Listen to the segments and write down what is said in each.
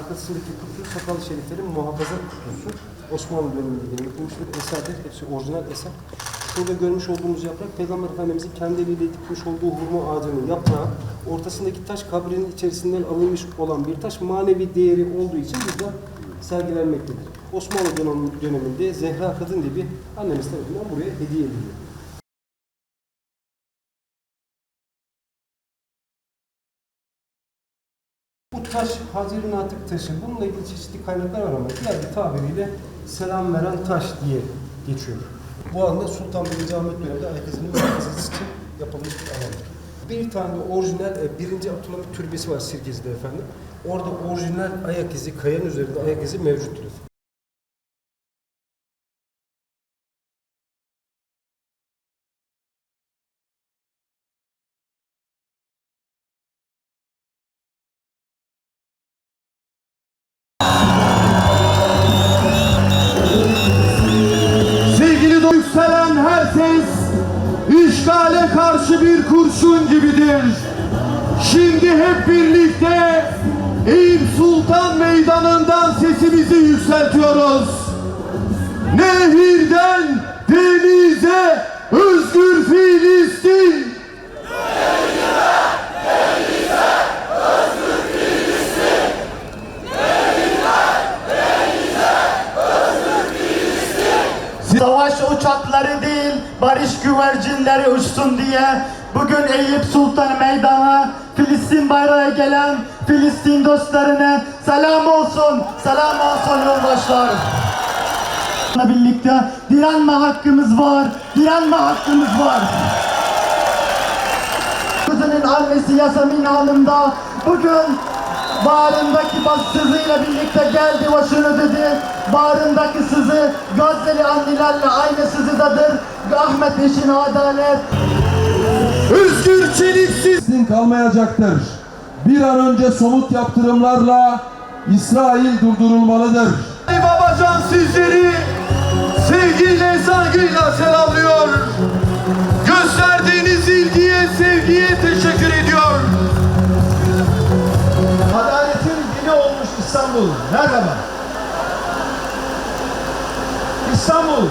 Arkasındaki kutu Sakalı Şeriflerin muhafaza kutusu. Osmanlı döneminde yapılmış bir eserdir. Hepsi orijinal eser. Şurada görmüş olduğumuz yaprak Peygamber Efendimizin kendi eliyle dikmiş olduğu hurma ağacının yaprağı. Ortasındaki taş kabrinin içerisinden alınmış olan bir taş manevi değeri olduğu için burada sergilenmektedir. Osmanlı dönem- döneminde Zehra Kadın diye bir annemiz tarafından buraya hediye ediliyor. Bu taş Hacer-i Natık taşı. Bununla ilgili çeşitli kaynaklar var ama diğer bir tabiriyle selam veren taş diye geçiyor. Bu anda Sultan Birinci Ahmet döneminde Aykazı'nın muhafazası için yapılmış bir alandır. Bir tane de orijinal e, birinci Abdülhamit türbesi var Sirkeci'de efendim. Orada orijinal ayak izi, kayanın üzerinde ayak izi mevcuttur yükselen her ses işgale karşı bir kurşun gibidir. Şimdi hep birlikte Eyüp Sultan Meydanı'ndan sesimizi yükseltiyoruz. Nehirden denize özgür Filistin. Savaş uçakları değil, barış güvercinleri uçsun diye bugün Eyüp Sultan Meydanı Filistin bayrağı gelen Filistin dostlarına selam olsun, selam olsun yoldaşlar. birlikte direnme hakkımız var, direnme hakkımız var. Kızının annesi Yasemin Hanım da bugün bağrındaki bassızıyla birlikte geldi şunu dedi. Bağrındaki sızı Gazze'li annelerle aynı sızıdadır. Ahmet eşin adalet. Özgür çeliksiz kalmayacaktır. Bir an önce somut yaptırımlarla İsrail durdurulmalıdır. Ali Babacan sizleri sevgiyle, saygıyla selamlıyor. İstanbul. Merhaba. İstanbul,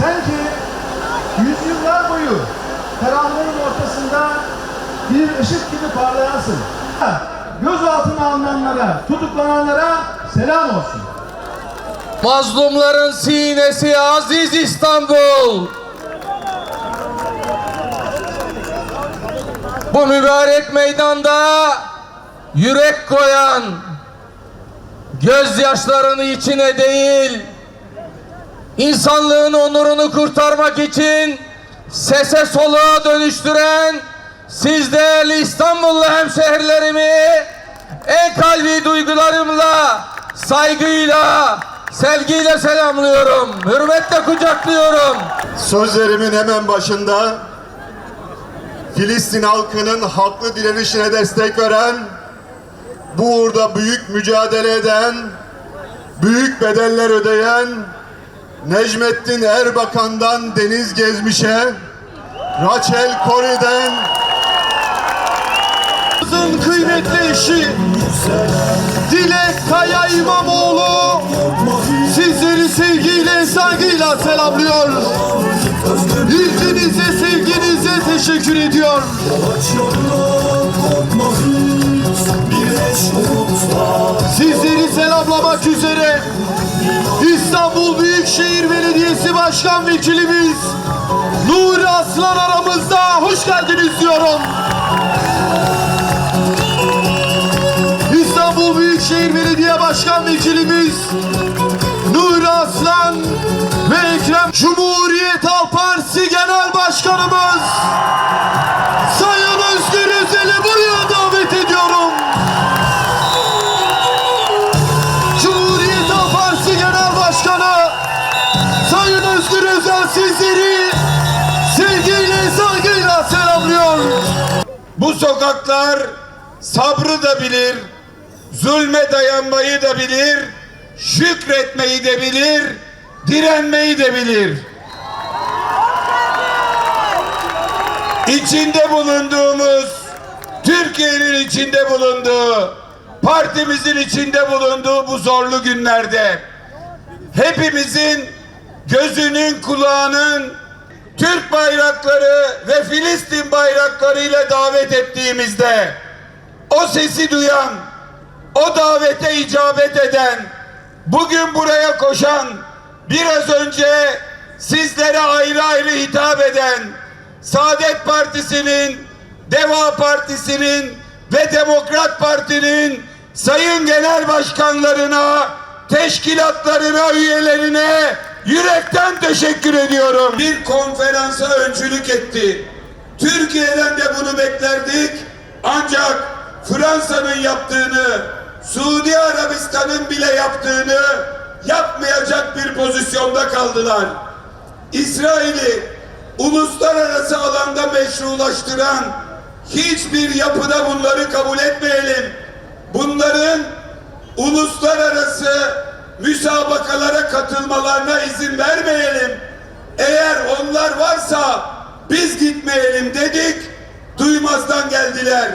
sen yüzyıllar boyu karanlığın ortasında bir ışık gibi parlayansın. Gözaltına alınanlara, tutuklananlara selam olsun. Mazlumların sinesi aziz İstanbul. Bu mübarek meydanda yürek koyan, gözyaşlarını içine değil, insanlığın onurunu kurtarmak için sese soluğa dönüştüren siz değerli İstanbullu hemşehrilerimi en kalbi duygularımla, saygıyla, sevgiyle selamlıyorum. Hürmetle kucaklıyorum. Sözlerimin hemen başında Filistin halkının haklı direnişine destek veren, bu uğurda büyük mücadele eden, büyük bedeller ödeyen Necmettin Erbakan'dan Deniz Gezmiş'e, Rachel Corrie'den Kızın kıymetli eşi Dilek Kaya İmamoğlu sizleri sevgiyle, saygıyla selamlıyor. İlginize, sevginize teşekkür ediyor. Sizleri selamlamak üzere İstanbul Büyükşehir Belediyesi Başkan Vekilimiz Nuri Aslan aramızda hoş geldiniz diyorum. İstanbul Büyükşehir Belediye Başkan Vekilimiz Nuri Aslan ve Ekrem Cumhuriyet Halk Partisi Genel Başkanımız Özel sizleri sevgiyle saygıyla selamlıyor. Bu sokaklar sabrı da bilir, zulme dayanmayı da bilir, şükretmeyi de bilir, direnmeyi de bilir. İçinde bulunduğumuz, Türkiye'nin içinde bulunduğu partimizin içinde bulunduğu bu zorlu günlerde hepimizin gözünün kulağının Türk bayrakları ve Filistin bayrakları ile davet ettiğimizde o sesi duyan, o davete icabet eden, bugün buraya koşan, biraz önce sizlere ayrı ayrı hitap eden Saadet Partisi'nin, Deva Partisi'nin ve Demokrat Parti'nin sayın genel başkanlarına, teşkilatlarına, üyelerine yürekten teşekkür ediyorum. Bir konferansa öncülük etti. Türkiye'den de bunu beklerdik. Ancak Fransa'nın yaptığını, Suudi Arabistan'ın bile yaptığını yapmayacak bir pozisyonda kaldılar. İsrail'i uluslararası alanda meşrulaştıran hiçbir yapıda bunları kabul etmeyelim. Bunların uluslararası müsabakalara katılmalarına izin vermeyelim. Eğer onlar varsa biz gitmeyelim dedik, duymazdan geldiler.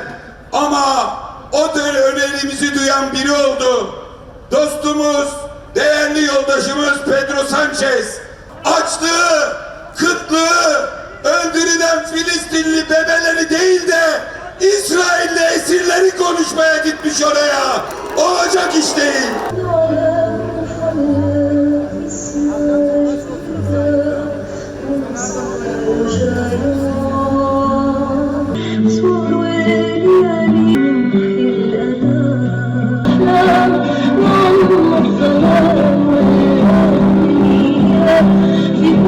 Ama o da önerimizi duyan biri oldu. Dostumuz, değerli yoldaşımız Pedro Sanchez açlığı, kıtlığı, öldürülen Filistinli bebeleri değil de gitmiş oraya. Olacak iş değil.